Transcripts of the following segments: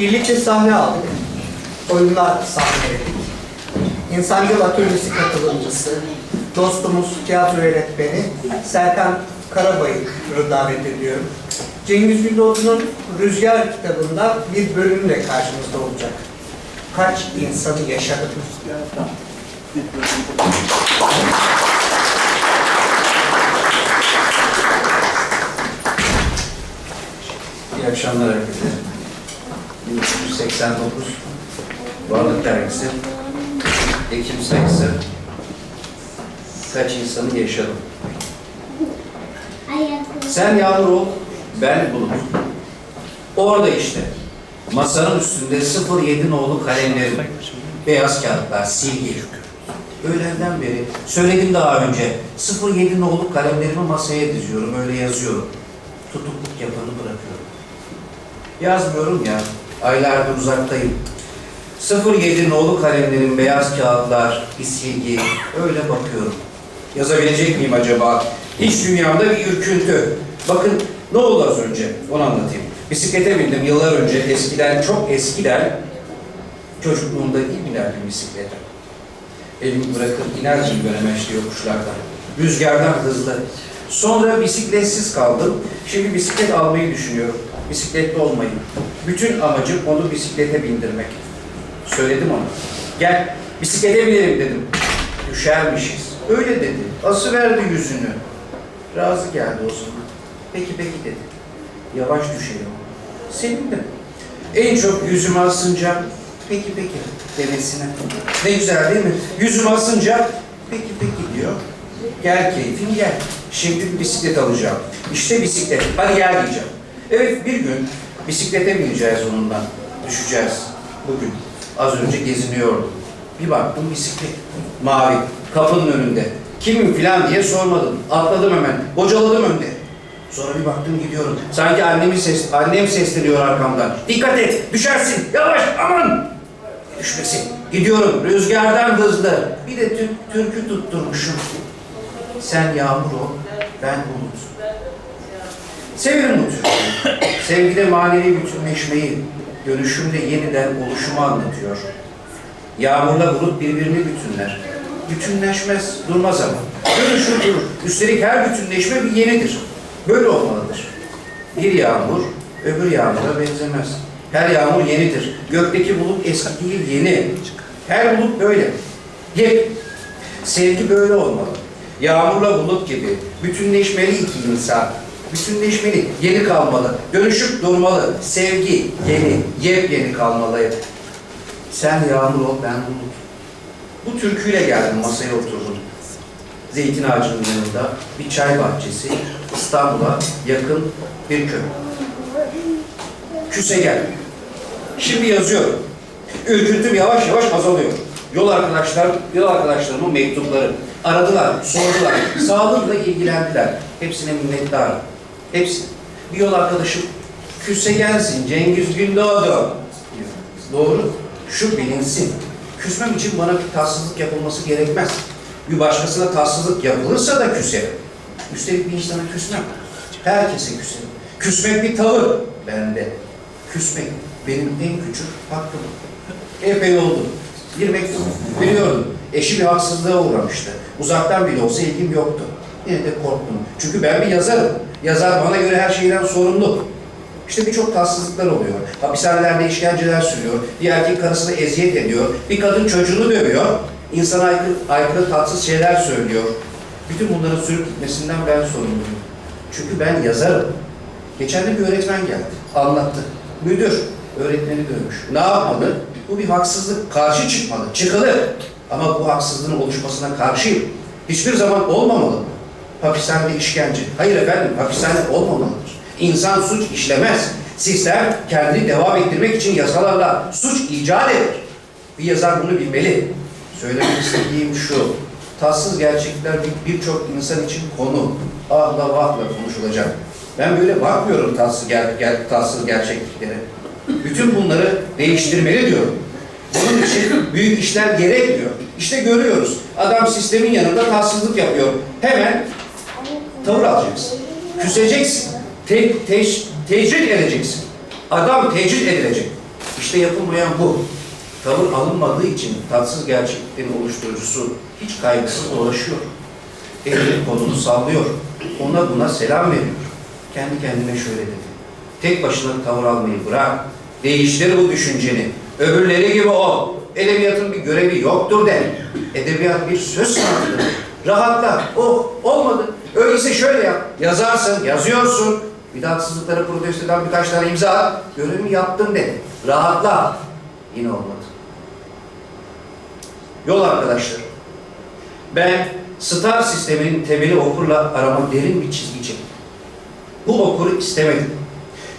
Birlikte sahne aldık. Oyunlar sahneledik. İnsancıl Atölyesi katılımcısı, dostumuz tiyatro öğretmeni Serkan Karabayır'ı davet ediyorum. Cengiz Gündoğdu'nun Rüzgar kitabında bir bölümle karşımızda olacak. Kaç insanı yaşadı? İyi akşamlar herkese. 1989 Varlık Dergisi Ekim sayısı Kaç insanı yaşadım. Sen yağmur ol, ben bulut. Orada işte. Masanın üstünde 07 nolu kalemlerim. Beyaz kağıtlar, silgi. Öğlenden beri, söyledim daha önce, 07 nolu kalemlerimi masaya diziyorum, öyle yazıyorum. Tutukluk yapanı bırakıyorum. Yazmıyorum ya, aylardır uzaktayım. 07 nolu kalemlerin beyaz kağıtlar, bir silgi, öyle bakıyorum. Yazabilecek miyim acaba? İç dünyamda bir ürküntü. Bakın ne oldu az önce, onu anlatayım. Bisiklete bindim yıllar önce, eskiden, çok eskiden, çocukluğumda iyi binerdim bisiklete. Elimi bırakıp inercim dönemeçli yokuşlardan. Rüzgardan hızlı. Sonra bisikletsiz kaldım. Şimdi bisiklet almayı düşünüyorum. Bisikletli olmayı. Bütün amacım onu bisiklete bindirmek. Söyledim ona. Gel bisiklete binelim dedim. Düşermişiz. Öyle dedi. Ası verdi yüzünü. Razı geldi o zaman. Peki peki dedi. Yavaş düşelim. Sevindim. En çok yüzüme asınca peki peki demesine. Ne güzel değil mi? Yüzüme asınca peki peki diyor. Gel keyfim gel. Şimdi bisiklet alacağım. İşte bisiklet. Hadi gel diyeceğim. Evet bir gün bisiklete bineceğiz onunla. Düşeceğiz. Bugün. Az önce geziniyordum. Bir baktım bisiklet. Mavi. Kapının önünde. Kimim filan diye sormadım. Atladım hemen. Bocaladım önde. Sonra bir baktım gidiyorum. Sanki annemin ses, annem sesleniyor arkamdan. Dikkat et, düşersin, yavaş, aman! Düşmesin. Gidiyorum, rüzgardan hızlı. Bir de tür, türkü tutturmuşum. Sen yağmur ol, ben bulut. Bu türküyü. Sevgide manevi bütünleşmeyi, dönüşümde yeniden oluşumu anlatıyor. Yağmurla bulut birbirini bütünler. Bütünleşmez, durmaz ama. Dönüşür durur. Üstelik her bütünleşme bir yenidir. Böyle olmalıdır. Bir yağmur öbür yağmura benzemez. Her yağmur yenidir. Gökteki bulut eski değil, yeni. Her bulut böyle. Yep. Sevgi böyle olmalı. Yağmurla bulut gibi bütünleşmeli iki insan. Bütünleşmeli, yeni kalmalı, dönüşüp durmalı. Sevgi yeni, yepyeni kalmalı. Sen yağmur ol, ben bulut. Bu türküyle geldim, masaya oturdum. Zeytin ağacının yanında bir çay bahçesi, İstanbul'a yakın bir köy. Küse gel. Şimdi yazıyorum. Ürküntüm yavaş yavaş azalıyor. Yol arkadaşlar, yol arkadaşlarımın mektupları. Aradılar, sordular, sağlığımla ilgilendiler. Hepsine minnettarım. Hepsi. Bir yol arkadaşım, küse gelsin Cengiz Gündoğdu. Doğru. Şu bilinsin. Küsmem için bana bir tatsızlık yapılması gerekmez. Bir başkasına tatsızlık yapılırsa da küserim. Üstelik bir insana küsmem. Herkese küserim. Küsmek bir tavır bende. Küsmek benim en küçük hakkım. Epey oldu. Bir mektup biliyordum. Eşi bir haksızlığa uğramıştı. Uzaktan bile olsa ilgim yoktu. Yine de korktum. Çünkü ben bir yazarım. Yazar bana göre her şeyden sorumlu. İşte birçok tatsızlıklar oluyor. Hapishanelerde işkenceler sürüyor. Bir erkek karısını eziyet ediyor. Bir kadın çocuğunu dövüyor. İnsana aykırı, aykırı tatsız şeyler söylüyor. Bütün bunların sürüp gitmesinden ben sorumluyum. Çünkü ben yazarım. Geçen de bir öğretmen geldi. Anlattı. Müdür öğretmeni dövmüş. Ne yapmalı? Bu bir haksızlık. Karşı çıkmalı. Çıkılır. Ama bu haksızlığın oluşmasına karşıyım. Hiçbir zaman olmamalı. Hapishanede işkence. Hayır efendim, hapishane olmamalıdır. İnsan suç işlemez. Sistem kendini devam ettirmek için yasalarla suç icat eder. Bir yazar bunu bilmeli. Söylemek istediğim şu. Tatsız gerçekler bir- birçok insan için konu. Ahla vahla konuşulacak. Ben böyle bakmıyorum tatsız, ger ger tatsız gerçekliklere. Bütün bunları değiştirmeli diyorum. Bunun için büyük işler gerekmiyor. İşte görüyoruz. Adam sistemin yanında tatsızlık yapıyor. Hemen tavır alacaksın. Küseceksin. Te teş tecrit edeceksin. Adam tecrit edilecek. İşte yapılmayan bu. Tavır alınmadığı için tatsız gerçekliklerin oluşturucusu hiç kaygısız dolaşıyor. Elini kolunu sallıyor. Ona buna selam veriyor. Kendi kendine şöyle dedi. Tek başına tavır almayı bırak. Değiştir bu düşünceni. Öbürleri gibi ol. Edebiyatın bir görevi yoktur de. Edebiyat bir söz sanatıdır. Rahatla. Oh olmadı. Öyleyse şöyle yap. Yazarsın, yazıyorsun. Bir de haksızlıkları birkaç tane imza at. Görevimi yaptın de. Rahatla. Yine olmadı. Yol arkadaşlar. Ben star sisteminin temeli okurla arama derin bir çizgi çektim. Bu okuru istemedim.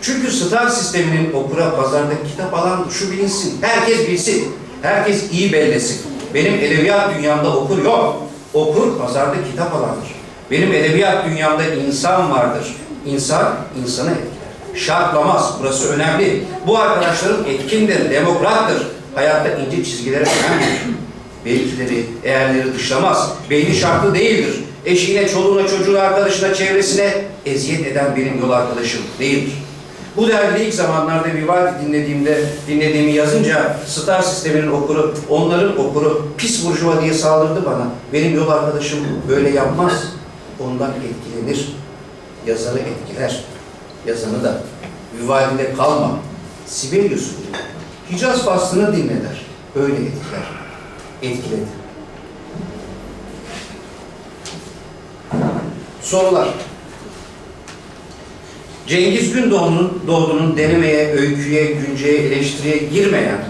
Çünkü star sisteminin okura pazarda kitap alan şu bilinsin. Herkes bilsin. Herkes iyi bellesin. Benim edebiyat dünyamda okur yok. Okur pazarda kitap alandır. Benim edebiyat dünyamda insan vardır. İnsan insanı etkiler. Şartlamaz. Burası önemli. Bu arkadaşlarım etkindir, demokrattır. Hayatta ince çizgilere önem verir. Belkileri, değerleri dışlamaz. Belli şartlı değildir. Eşiğine, çoluğuna, çocuğuna, arkadaşına, çevresine eziyet eden benim yol arkadaşım değildir. Bu dergide ilk zamanlarda Vivaldi dinlediğimde, dinlediğimi yazınca Star sisteminin okuru, onların okuru pis burjuva diye saldırdı bana. Benim yol arkadaşım böyle yapmaz. Ondan etkilenir. Yazarı etkiler. Yazanı da. Vivaldi'de kalma. Sibelius'u dinle. Hicaz faslını dinle der. Öyle etkiler. Etkiledi. Sorular. Cengiz Gündoğdu'nun doğduğunun denemeye, öyküye, günceye, eleştiriye girmeyen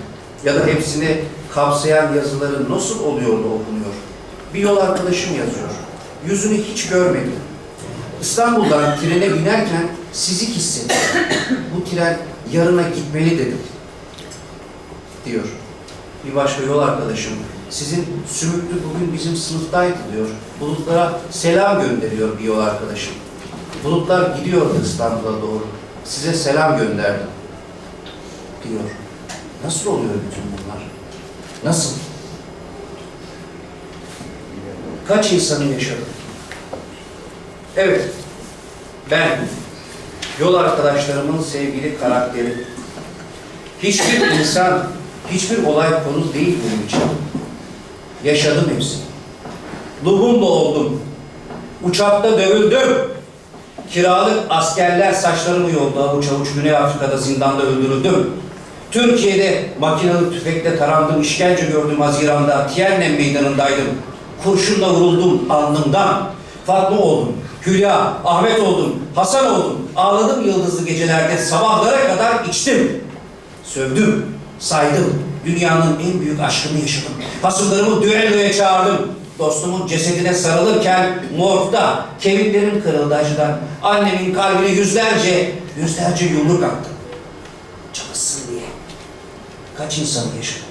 ya da hepsini kapsayan yazıları nasıl oluyor da okunuyor? Bir yol arkadaşım yazıyor. Yüzünü hiç görmedim. İstanbul'dan trene binerken sizi hissettim. Bu tren yarına gitmeli dedim. Diyor. Bir başka yol arkadaşım. Sizin Sümüklü bugün bizim sınıftaydı diyor. Bulutlara selam gönderiyor bir yol arkadaşım. Bulutlar gidiyordu İstanbul'a doğru. Size selam gönderdim. Diyor. Nasıl oluyor bütün bunlar? Nasıl? Kaç insanı yaşadım? Evet. Ben, yol arkadaşlarımın sevgili karakteri. Hiçbir insan, hiçbir olay konu değil benim için. Yaşadım hepsini. Lubumla oldum. Uçakta dövüldüm. Kiralık askerler saçlarımı yoldu. Avuç avuç Güney Afrika'da zindanda öldürüldüm. Türkiye'de makinalı tüfekle tarandım, işkence gördüm Haziran'da. Tiyenle meydanındaydım. Kurşunla vuruldum alnımdan. Fatma oldum, Hülya, Ahmet oldum, Hasan oldum. Ağladım yıldızlı gecelerde, sabahlara kadar içtim. Sövdüm, saydım. Dünyanın en büyük aşkını yaşadım. Hasımlarımı düelloya çağırdım. Dostumun cesedine sarılırken morgda kemiklerim kırıldı acıdan. Annemin kalbine yüzlerce, yüzlerce yumruk attım. Çalışsın diye. Kaç insanı yaşadım.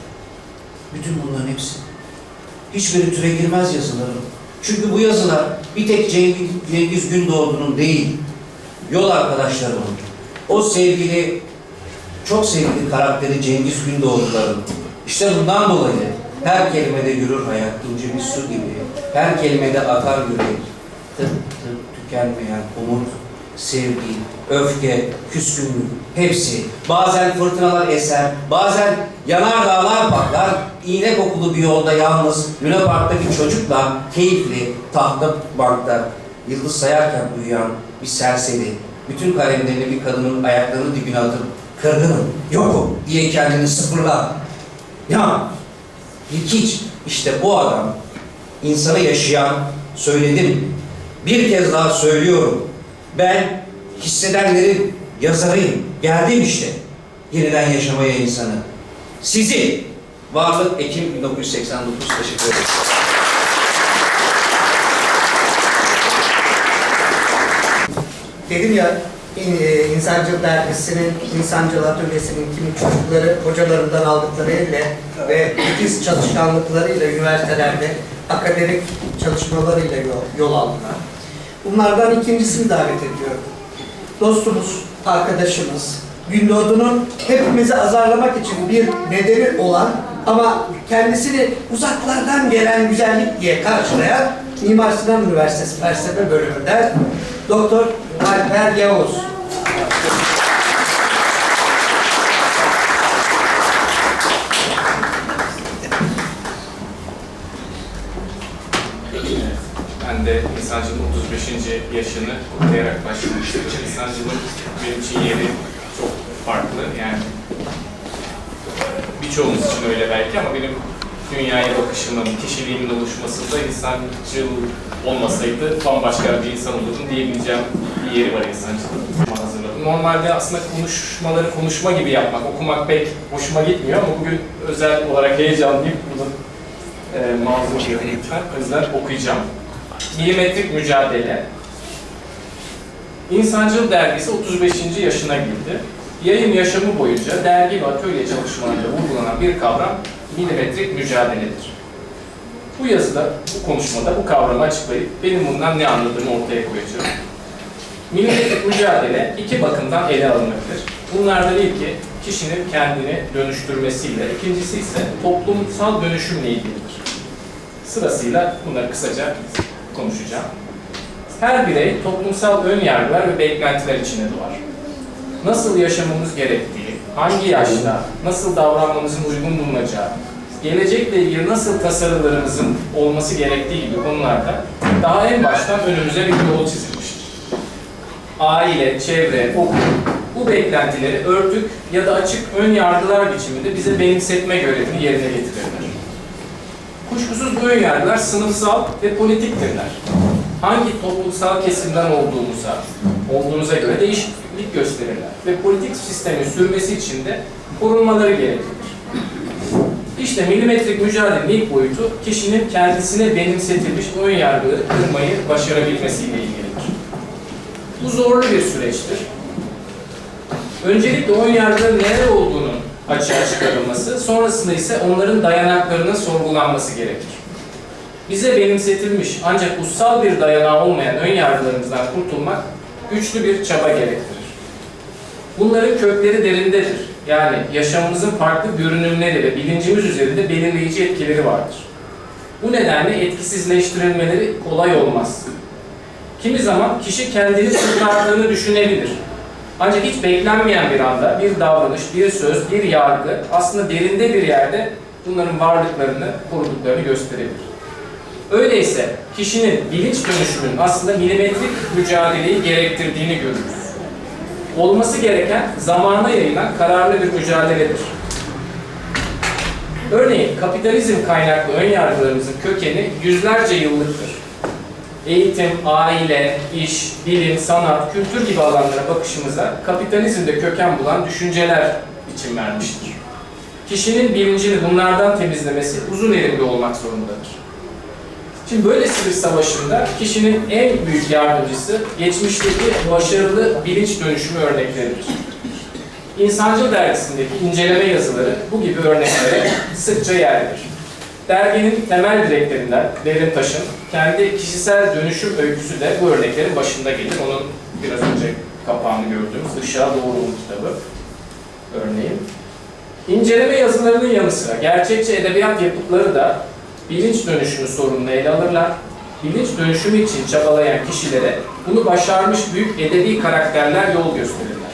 Bütün bunların hepsi. Hiçbiri türe girmez yazılarım. Çünkü bu yazılar bir tek Cengiz, Gündoğdu'nun değil, yol arkadaşlarımın, o sevgili çok sevgili karakteri Cengiz Gündoğdu'ların. İşte bundan dolayı her kelimede yürür hayat, ince bir su gibi. Her kelimede atar yürek. Tıp tıp tükenmeyen umut, sevgi, öfke, küskünlük hepsi. Bazen fırtınalar eser, bazen yanar dağlar patlar. İğne kokulu bir yolda yalnız Luna Park'ta bir çocukla keyifli tahta bankta yıldız sayarken uyuyan bir serseri. Bütün kalemlerini bir kadının ayaklarının dibine atıp kırgınım, yokum diye kendini sıfırlar. Ya ilginç işte bu adam insanı yaşayan söyledim. Bir kez daha söylüyorum. Ben hissedenlerin yazarıyım. Geldim işte. Yeniden yaşamaya insanı. Sizi Varlık Ekim 1989 teşekkür ederim. Dedim ya e, İnsancıl Dergisi'nin, İnsancıl Atölyesi'nin kimi çocukları hocalarından aldıkları elle ve ikiz çalışkanlıklarıyla üniversitelerde akademik çalışmalarıyla yol, yol aldılar. Bunlardan ikincisini davet ediyorum. Dostumuz, arkadaşımız, Gündoğdu'nun hepimizi azarlamak için bir nedeni olan ama kendisini uzaklardan gelen güzellik diye karşılayan Mimar Sinan Üniversitesi Felsefe Bölümünden Doktor Alper Yavuz. Ben de insancılığın 35. yaşını kutlayarak başlamıştım. İnsancılığın benim için yeri çok farklı. Yani birçoğumuz için öyle belki ama benim dünyaya bakışımın, kişiliğimin oluşmasında insancıl olmasaydı bambaşka bir insan olurdum diyebileceğim bir yeri var insancılığın. Hazırladım. Normalde aslında konuşmaları konuşma gibi yapmak, okumak pek hoşuma gitmiyor ama bugün özel olarak heyecanlıyım. Bunu e, görün lütfen. O yüzden okuyacağım. Milimetrik mücadele. İnsancıl dergisi 35. yaşına girdi. Yayın yaşamı boyunca dergi ve atölye çalışmalarında vurgulanan bir kavram milimetrik mücadeledir. Bu yazıda, bu konuşmada bu kavramı açıklayıp benim bundan ne anladığımı ortaya koyacağım. Milimetrik mücadele iki bakımdan ele alınabilir. Bunlardan ilki kişinin kendini dönüştürmesiyle, ikincisi ise toplumsal dönüşümle ilgilidir. Sırasıyla bunları kısaca konuşacağım. Her birey toplumsal ön yargılar ve beklentiler içine doğar. Nasıl yaşamamız gerektiği, hangi yaşta, nasıl davranmamızın uygun bulunacağı, gelecekle ilgili nasıl tasarılarımızın olması gerektiği gibi konularda daha en baştan önümüze bir yol çizilmiştir. Aile, çevre, okul, bu beklentileri örtük ya da açık ön yargılar biçiminde bize benimsetme görevini yerine getirirler. Kuşkusuz bu ön yargılar sınıfsal ve politiktirler. Hangi toplumsal kesimden olduğumuza, olduğunuza göre değişiklik gösterirler ve politik sistemin sürmesi için de korunmaları gerekir. İşte milimetrik mücadelenin ilk boyutu kişinin kendisine benimsetilmiş ön yargıları kırmayı başarabilmesiyle ilgilidir. Bu zorlu bir süreçtir. Öncelikle ön yargıların neler olduğunun açığa çıkarılması, sonrasında ise onların dayanaklarının sorgulanması gerekir. Bize benimsetilmiş ancak ussal bir dayanağı olmayan ön yargılarımızdan kurtulmak güçlü bir çaba gerektirir. Bunların kökleri derindedir. Yani yaşamımızın farklı görünümleri ve bilincimiz üzerinde belirleyici etkileri vardır. Bu nedenle etkisizleştirilmeleri kolay olmaz. Kimi zaman kişi kendini kurtardığını düşünebilir. Ancak hiç beklenmeyen bir anda bir davranış, bir söz, bir yargı aslında derinde bir yerde bunların varlıklarını, koruduklarını gösterebilir. Öyleyse kişinin bilinç dönüşümünün aslında milimetrik mücadeleyi gerektirdiğini görürüz. Olması gereken zamana yayılan kararlı bir mücadeledir. Örneğin kapitalizm kaynaklı ön yargılarımızın kökeni yüzlerce yıllıktır. Eğitim, aile, iş, bilim, sanat, kültür gibi alanlara bakışımıza kapitalizmde köken bulan düşünceler için vermiştir. Kişinin bilincini bunlardan temizlemesi uzun erimli olmak zorundadır. Şimdi böylesi bir savaşında kişinin en büyük yardımcısı geçmişteki başarılı bilinç dönüşümü örnekleridir. İnsancıl dergisindeki inceleme yazıları bu gibi örneklere sıkça yer verir. Derginin temel direklerinden Derin kendi kişisel dönüşüm öyküsü de bu örneklerin başında gelir. Onun biraz önce kapağını gördüğümüz Işığa Doğru Umut kitabı örneğin. İnceleme yazılarının yanı sıra gerçekçi edebiyat yapıtları da bilinç dönüşümü sorununu ele alırlar. Bilinç dönüşümü için çabalayan kişilere bunu başarmış büyük edebi karakterler yol gösterirler.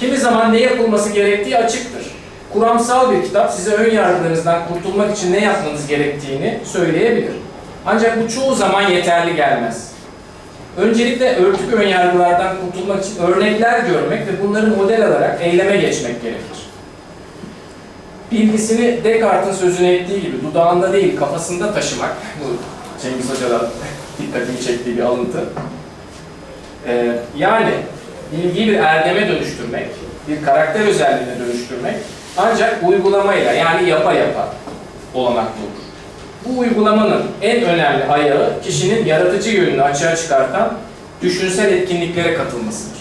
Kimi zaman ne yapılması gerektiği açıktır. Kuramsal bir kitap size ön yargılarınızdan kurtulmak için ne yapmanız gerektiğini söyleyebilir. Ancak bu çoğu zaman yeterli gelmez. Öncelikle örtük ön yargılardan kurtulmak için örnekler görmek ve bunları model alarak eyleme geçmek gerekir. Bilgisini Descartes'in sözüne ettiği gibi dudağında değil kafasında taşımak, bu Cengiz Hoca'dan dikkatimi çektiği bir alıntı. Ee, yani bilgiyi bir erdeme dönüştürmek, bir karakter özelliğine dönüştürmek ancak uygulamayla yani yapa yapa olanak bulur. Bu uygulamanın en önemli ayağı kişinin yaratıcı yönünü açığa çıkartan düşünsel etkinliklere katılmasıdır.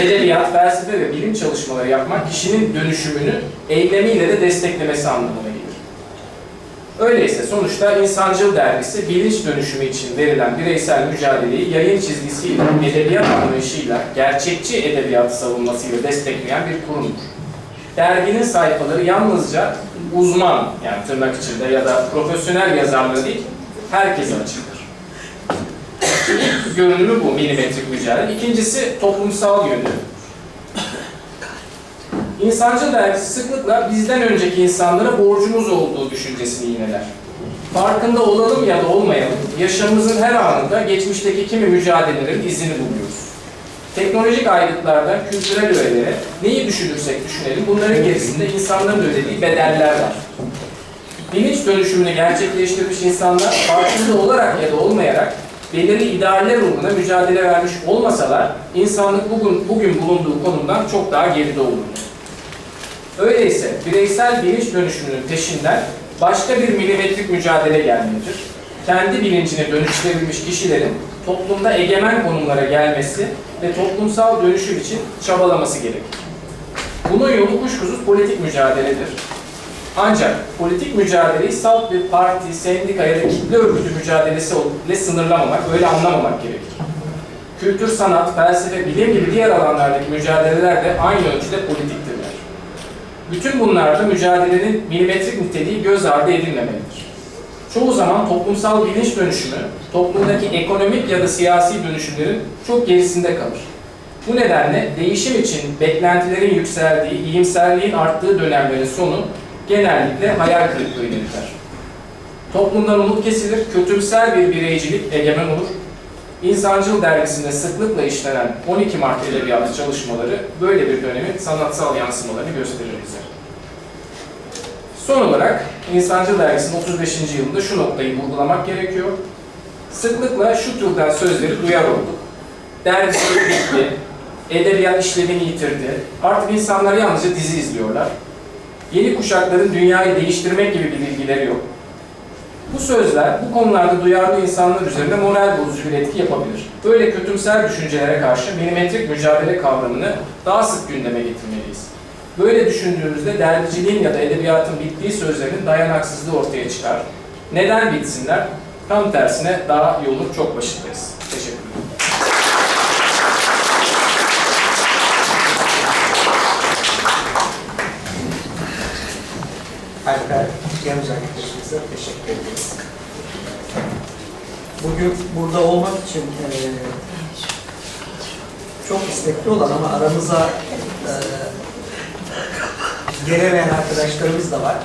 Edebiyat, felsefe ve bilim çalışmaları yapmak kişinin dönüşümünü eylemiyle de desteklemesi anlamına gelir. Öyleyse sonuçta İnsancıl Dergisi bilinç dönüşümü için verilen bireysel mücadeleyi yayın çizgisiyle, edebiyat anlayışıyla, gerçekçi edebiyat savunmasıyla destekleyen bir kurumdur. Derginin sayfaları yalnızca uzman, yani tırnak içinde ya da profesyonel yazarları değil, herkese açıktır. İlk görünümü bu milimetrik mücadele. İkincisi toplumsal yönü. İnsancıl dergisi sıklıkla bizden önceki insanlara borcumuz olduğu düşüncesini yineler. Farkında olalım ya da olmayalım, yaşamımızın her anında geçmişteki kimi mücadelelerin izini buluyoruz. Teknolojik aygıtlardan kültürel öğelere neyi düşünürsek düşünelim, bunların gerisinde insanların ödediği bedeller var. Bilinç dönüşümünü gerçekleştirmiş insanlar farkında olarak ya da olmayarak belirli idealler uğruna mücadele vermiş olmasalar insanlık bugün, bugün bulunduğu konumdan çok daha geride olurdu. Öyleyse bireysel bilinç dönüşümünün peşinden başka bir milimetrik mücadele gelmelidir. Kendi bilincine dönüştürülmüş kişilerin toplumda egemen konumlara gelmesi ve toplumsal dönüşüm için çabalaması gerekir. Bunun yolu kuşkusuz politik mücadeledir. Ancak politik mücadeleyi salt bir parti, sendika ya da kitle örgütü mücadelesi ile sınırlamamak, öyle anlamamak gerekir. Kültür, sanat, felsefe, bilim gibi diğer alanlardaki mücadeleler de aynı ölçüde politiktirler. Bütün bunlarda mücadelenin milimetrik niteliği göz ardı edilmemelidir. Çoğu zaman toplumsal bilinç dönüşümü, toplumdaki ekonomik ya da siyasi dönüşümlerin çok gerisinde kalır. Bu nedenle değişim için beklentilerin yükseldiği, iyimserliğin arttığı dönemlerin sonu genellikle hayal kırıklığıyla biter. Toplumdan umut kesilir, kötümser bir bireycilik egemen olur. İnsancıl dergisinde sıklıkla işlenen 12 Mart Edebiyatı çalışmaları böyle bir dönemin sanatsal yansımalarını gösterir bize. Son olarak İnsancıl dergisinin 35. yılında şu noktayı vurgulamak gerekiyor. Sıklıkla şu türden sözleri duyar olduk. Dergi bitti, edebiyat işlevini yitirdi, artık insanlar yalnızca dizi izliyorlar. Yeni kuşakların dünyayı değiştirmek gibi bir bilgileri yok. Bu sözler bu konularda duyarlı insanlar üzerinde moral bozucu bir etki yapabilir. Böyle kötümser düşüncelere karşı milimetrik mücadele kavramını daha sık gündeme getirmeliyiz. Böyle düşündüğümüzde dergiciliğin ya da edebiyatın bittiği sözlerin dayanaksızlığı ortaya çıkar. Neden bitsinler? Tam tersine daha yolun çok başındayız. Teşekkür ederim. Yavuz arkadaşımıza teşekkür ederiz. Bugün burada olmak için eee, çok istekli olan ama aramıza eee, gelemeyen arkadaşlarımız da var.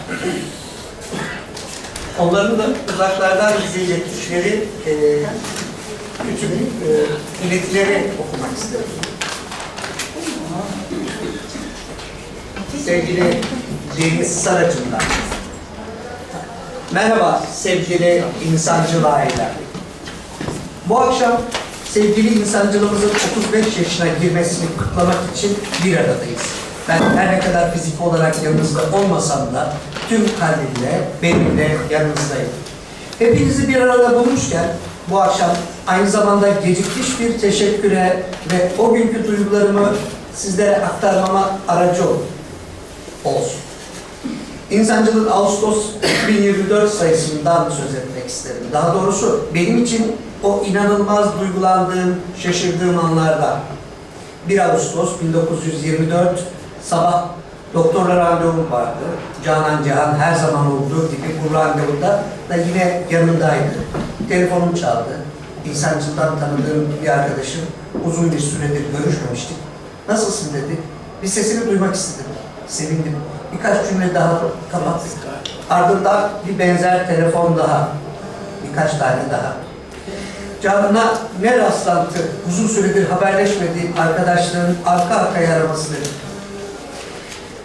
Onların da uzaklardan bize ilettikleri eee küçük eee, iletileri okumak isterim. Sevgili Deniz Saracı'ndan. Merhaba sevgili insancıl aileler. Bu akşam sevgili insancılığımızın 35 yaşına girmesini kutlamak için bir aradayız. Ben her ne kadar fizik olarak yanınızda olmasam da tüm kalbimle, benimle yanınızdayım. Hepinizi bir arada bulmuşken bu akşam aynı zamanda gecikmiş bir teşekküre ve o günkü duygularımı sizlere aktarmama aracı olun. olsun. İnsancılığın Ağustos 2024 sayısından söz etmek isterim. Daha doğrusu benim için o inanılmaz duygulandığım, şaşırdığım anlarda 1 Ağustos 1924 sabah doktorla randevum vardı. Canan Cihan her zaman olduğu gibi bu randevuda da yine yanındaydı. Telefonum çaldı. İnsancıldan tanıdığım bir arkadaşım uzun bir süredir görüşmemiştik. Nasılsın dedi. Bir sesini duymak istedim. Sevindim. Birkaç cümle daha kapattık. Ardından bir benzer telefon daha. Birkaç tane daha. Canına ne rastlantı, uzun süredir haberleşmediğim arkadaşların arka arkaya araması dedim.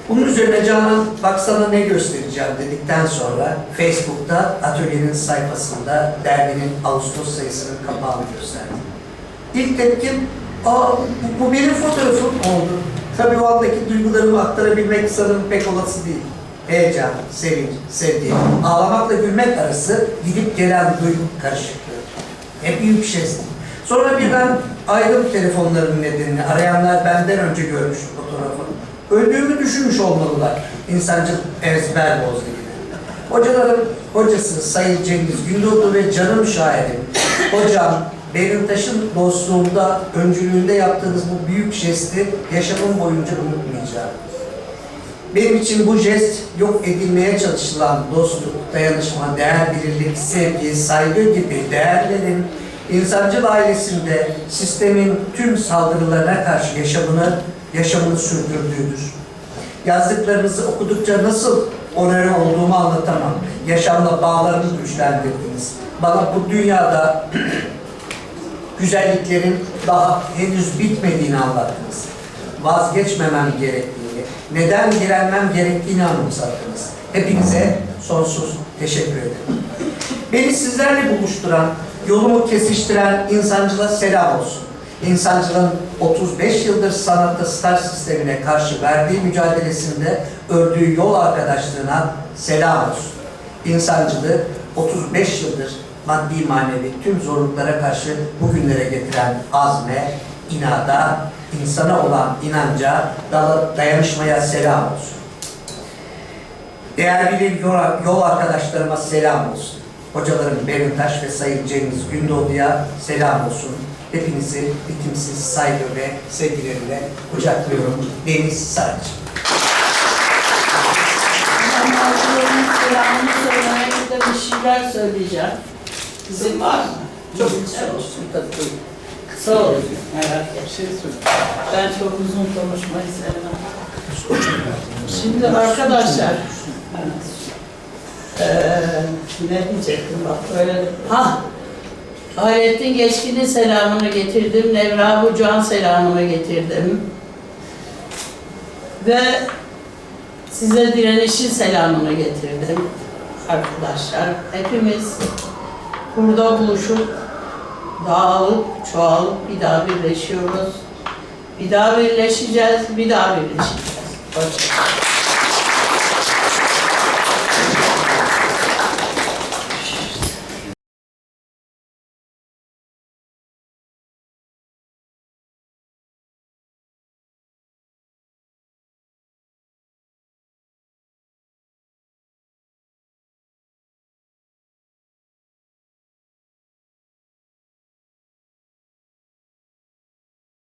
Bunun üzerine Canan baksana ne göstereceğim dedikten sonra Facebook'ta atölyenin sayfasında derginin Ağustos sayısının kapağını gösterdi. İlk tepkim, aa bu, bu benim fotoğrafım oldu. Tabii o andaki duygularımı aktarabilmek sanırım pek olası değil. Heyecan, sevinç, sevgi, ağlamakla gülmek arası gidip gelen duygu karışıklığı. Hep büyük bir şeysin. Sonra birden ayrım telefonlarının nedenini arayanlar benden önce görmüş fotoğrafı. Öldüğümü düşünmüş olmalılar. İnsancıl ezber bozdu gibi. Hocaların hocası Sayın Cengiz Gündoğdu ve canım şahidim. Hocam, benim taşın dostluğumda, öncülüğünde yaptığınız bu büyük jesti yaşamım boyunca unutmayacağım. Benim için bu jest yok edilmeye çalışılan dostluk, dayanışma, değer birlik, sevgi, saygı gibi değerlerin insancıl ailesinde sistemin tüm saldırılarına karşı yaşamını yaşamını sürdürdüğüdür. Yazdıklarınızı okudukça nasıl onore olduğumu anlatamam. Yaşamla bağlarımı güçlendirdiniz. Bana bu dünyada güzelliklerin daha henüz bitmediğini anlattınız. Vazgeçmemem gerektiğini, neden direnmem gerektiğini anımsattınız. Hepinize sonsuz teşekkür ederim. Beni sizlerle buluşturan, yolumu kesiştiren insancıla selam olsun. İnsancılığın 35 yıldır sanatta star sistemine karşı verdiği mücadelesinde ördüğü yol arkadaşlığına selam olsun. İnsancılığı 35 yıldır maddi manevi tüm zorluklara karşı bugünlere getiren azme, inada, insana olan inanca, da- dayanışmaya selam olsun. Değerli yol, arkadaşlarıma selam olsun. Hocalarım Berin Taş ve Sayın Cengiz Gündoğdu'ya selam olsun. Hepinizi bitimsiz saygı ve sevgilerimle kucaklıyorum. Deniz Saraç. Namazlarının selamını söylemeye de bir şeyler söyleyeceğim. Kızım var mı? Çok güzel olsun tabii. Kısa olsun merak etme. Ben çok uzun konuşmayı sevmem. Şimdi arkadaşlar, eee ne diyecektim bak böyle, ha Hayrettin Geçkin'in selamını getirdim, Nevra Bucan selamını getirdim. Ve Size direnişin selamını getirdim arkadaşlar. Hepimiz burada buluşup dağılıp çoğalıp bir daha birleşiyoruz. Bir daha birleşeceğiz, bir daha birleşeceğiz. Hoşçakalın.